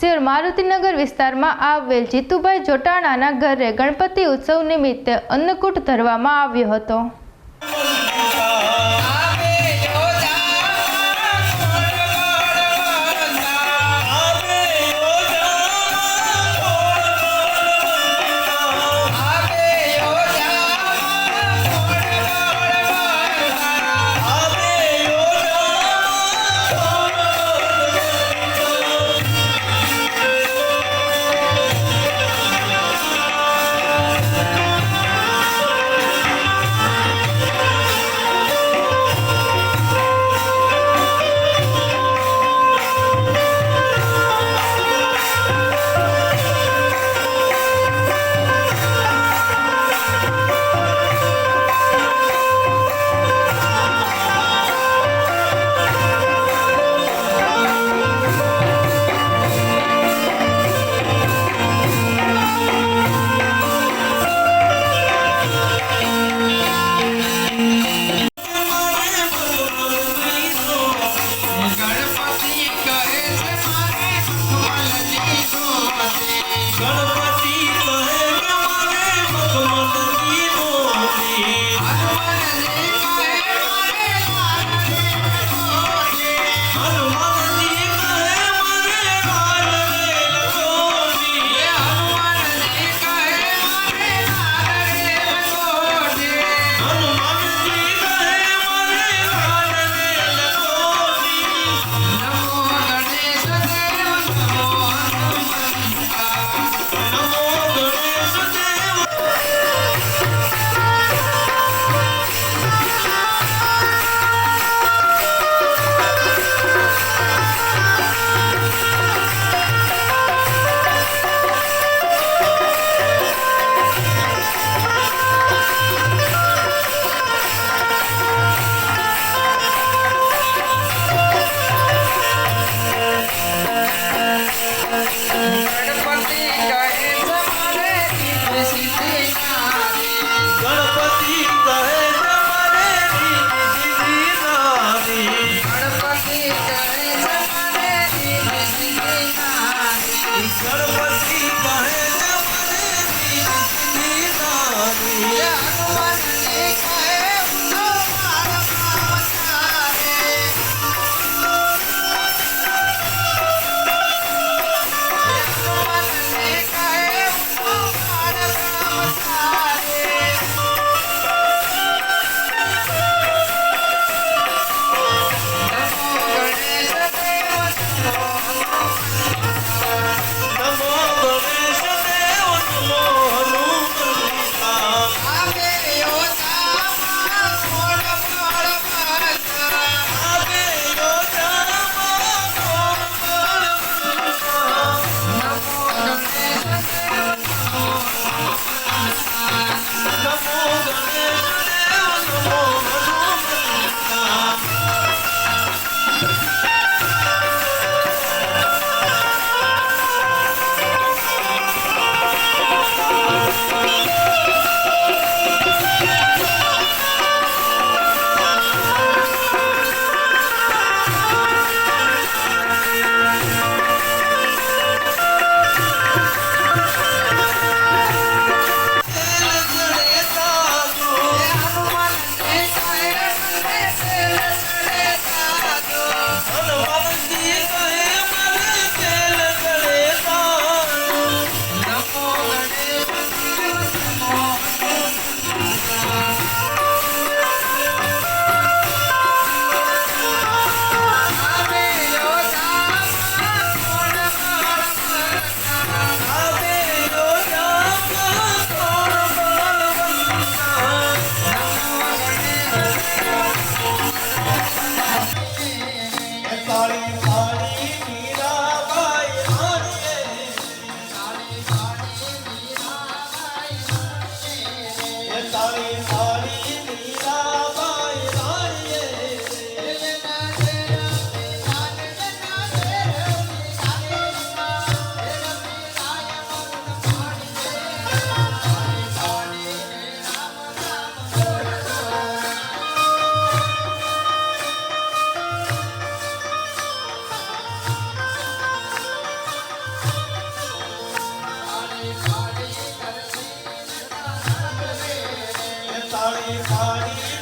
શહેર મારુતિનગર વિસ્તારમાં આવેલ જીતુભાઈ જોટાણાના ઘરે ગણપતિ ઉત્સવ નિમિત્તે અન્નકૂટ ધરવામાં આવ્યો હતો. பாடி பாடி